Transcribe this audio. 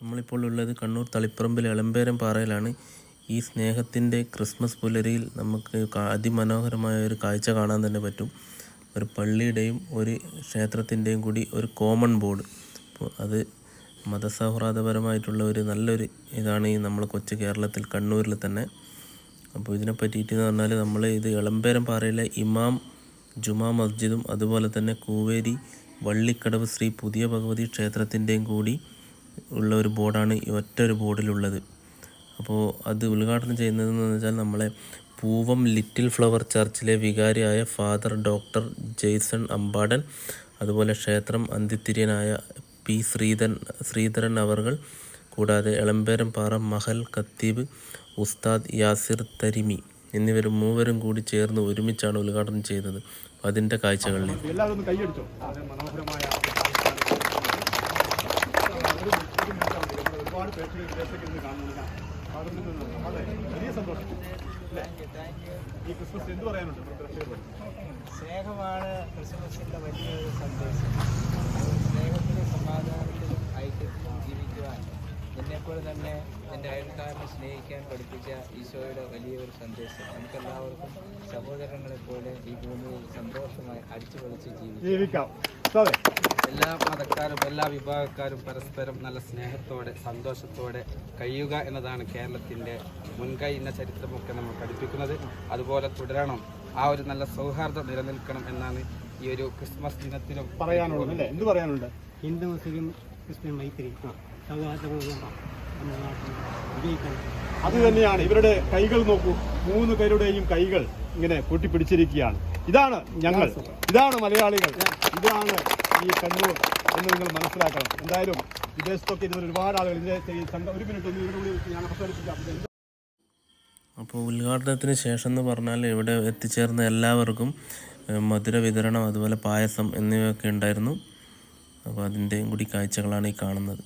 നമ്മളിപ്പോൾ ഉള്ളത് കണ്ണൂർ തളിപ്പറമ്പിൽ എളമ്പേരം പാറയിലാണ്. ഈ സ്നേഹത്തിന്റെ ക്രിസ്മസ് പുലരിയിൽ നമുക്ക് അതിമനോഹരമായ ഒരു കാഴ്ച കാണാൻ തന്നെ പറ്റും. ഒരു പള്ളിയുടെയും ഒരു ക്ഷേത്രത്തിന്റെയും കൂടി ഒരു കോമൺ ബോർഡ്. അത് മതസൗഹാർദ്ദപരമായിട്ടുള്ള ഒരു നല്ലൊരു ഇതാണ് ഈ നമ്മൾ കൊച്ചു കേരളത്തിൽ കണ്ണൂരിൽ തന്നെ. അപ്പോൾ ഇതിനെ പറ്റിയിട്ട് എന്ന് പറഞ്ഞാൽ നമ്മൾ ഇത് എളമ്പേരം പാറയിലെ ഇമാം ജുമാ മസ്ജിദും അതുപോലെ തന്നെ കൂവേരി വള്ളിക്കടവ് ശ്രീ പുതിയ ഭഗവതി ക്ഷേത്രത്തിന്റെയും കൂടി ഉള്ള ഒരു ബോർഡാണ് ഈ ഒറ്റ ഒരു ബോർഡിലുള്ളത്. അപ്പോൾ അത് ഉദ്ഘാടനം ചെയ്യുന്നതെന്ന് വെച്ചാൽ നമ്മളെ പൂവം ലിറ്റിൽ ഫ്ലവർ ചർച്ചിലെ വികാരിയായ ഫാദർ ഡോക്ടർ ജെയ്സൺ അമ്പാടൻ അതുപോലെ ക്ഷേത്രം അന്തിത്തിര്യനായ പി ശ്രീധൻ ശ്രീധരൻ അവർകൾ കൂടാതെ എളമ്പേരം പാറ മഹൽ ഖത്തീബ് ഉസ്താദ് യാസിർ തരിമി എന്നിവരും മൂവരും കൂടി ചേർന്ന് ഒരുമിച്ചാണ് ഉദ്ഘാടനം ചെയ്തത്. അതിന്റെ കാഴ്ചകളിലേക്ക്. എല്ലാവരും കൈയടിച്ചോ? മനോഹരമായ ഒരു- ഒരു minute ആണ് ഇവിടെ ഒരുപാട് പ്രേക്ഷകർ വിദേശത്തേക്ക് ഇന്ന് കാണുന്നുണ്ട് അവിടെ അതെ വലിയ സന്തോഷം ഈ ക്രിസ്മസ് എന്ത് പറയാനുണ്ട് സ്നേഹമാണ് ക്രിസ്മസിന്റെ വലിയൊരു സന്ദേശം. സ്നേഹത്തിലും സമാധാനത്തിലും ഐക്യത്തിലും ജീവിക്കുവാൻ എന്നെപ്പോലെ തന്നെ എന്റെ അയൽക്കാരനെ സ്നേഹിക്കാൻ പഠിപ്പിച്ച ഈശോയുടെ വലിയൊരു സന്ദേശം. നമുക്കെല്ലാവർക്കും സഹോദരങ്ങളെപ്പോലെ ഈ ഭൂമിയിൽ സന്തോഷമായി അടിച്ചു പൊളിച്ച് ജീവിക്കാം. എല്ലാ മതക്കാരും എല്ലാ വിഭാഗക്കാരും പരസ്പരം നല്ല സ്നേഹത്തോടെ സന്തോഷത്തോടെ കഴിയുക എന്നതാണ് കേരളത്തിന്റെ മുൻകൈ എന്ന ചരിത്രമൊക്കെ നമ്മൾ പഠിപ്പിക്കുന്നത്. അതുപോലെ തുടരണം. ആ ഒരു നല്ല സൗഹാർദ്ദം നിലനിൽക്കണം എന്നാണ് ഈ ഒരു ക്രിസ്മസ് ദിനത്തിലും പറയാനുള്ളത് അല്ലേ? എന്ത് പറയാനുണ്ട്? ഹിന്ദു മുസ്ലിം ക്രിസ്ത്യൻ മൈത്രി. സൗഹാർദ്ദപൂർവം. അത് തന്നെയാണ്. ഇവരുടെ കൈകൾ നോക്കൂ. മൂന്ന് പേരുടെയും കൈകൾ ഇങ്ങനെ കൂട്ടിപ്പിടിച്ചിരിക്കുകയാണ്. ഇതാണ് ഞങ്ങൾ. ഇതാണ് മലയാളികൾ. ഇതാണ് ഈ കണ്ണൂർ എന്ന് നിങ്ങൾ മനസ്സിലാക്കണം. എന്തായാലും വിദേശത്തൊക്കെ ഇരുന്ന ഒരുപാട് ആളുകൾ ഇതിന്റെ സംഘം ഒരു മിനിറ്റ് ഒന്ന് ഇതിനുള്ളിൽ ഞാൻ അവസാനിപ്പിക്കാം. അപ്പോൾ ഉദ്ഘാടനത്തിന് ശേഷം എന്ന് പറഞ്ഞാൽ ഇവിടെ എത്തിച്ചേർന്ന എല്ലാവർക്കും മധുര വിതരണം അതുപോലെ പായസം എന്നിവയൊക്കെ ഉണ്ടായിരുന്നു. അപ്പോൾ അതിന്റെയും കൂടി കാഴ്ചകളാണ് ഈ കാണുന്നത്.